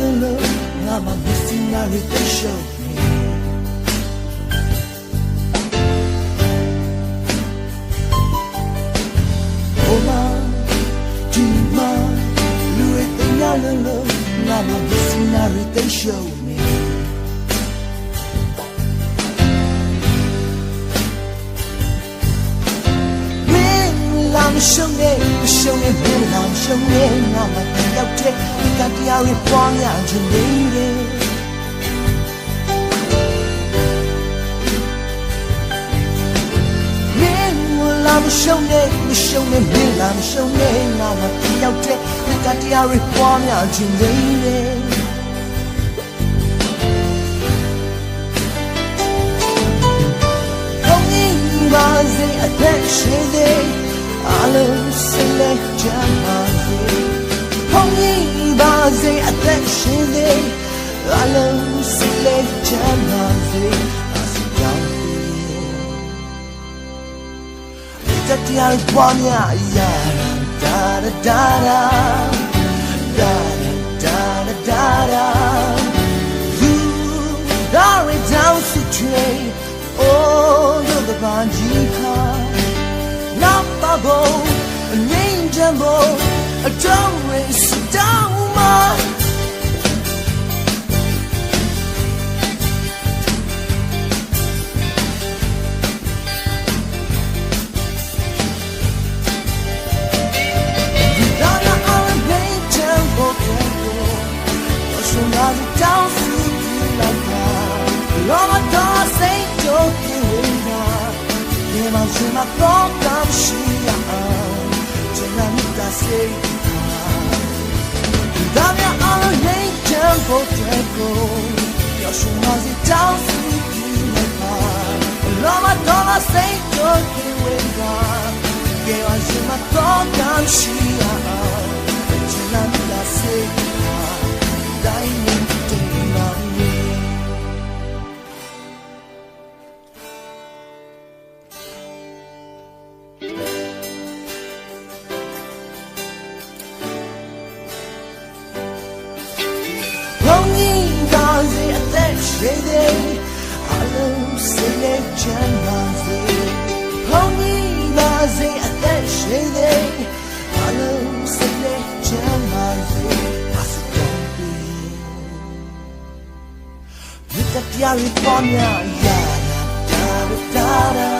လုံးလုံးငါမှမစင်နာရတဲ့ရှုံးအိုမာဒီမာလူရဲ့တင် ရလုံးလုံးငါမှမစင်နာရတဲ့ရှုံး I'm showing, showing, I'm showing, I'm a thing out there. We got the hour for me, I'm just waiting. I'm showing, showing, I'm showing, I'm a thing out there. We got the hour for me, I'm just waiting. ရှင်စေ။အလုံးစိတ်နဲ့ကြမ်းပါစေ။အစကြောင်းဒီတတရားပွားများရာဒါဒါဒါဒါဒါဒါဒါ You are it down to trade Oh, you're the banjika နာဘုံအငိမ့်ချမ်း စိတ်ကြိုးပြေဝင်တာဒီမှာရှင်မတော့ကမရှိရအောင်ကျန်တဲ့မိသားစိတ်ဒါမြအလုံးငိမ့်ချမ်းဖို့တဲ့ကိုရောက်ရှင်မစီတောင်းစီလိုက်ပါလောမတော်စိတ်ကြိုးပြေဝင်တာဒီမှာရှ တပြားရီပေါ်များရာရာတာတာ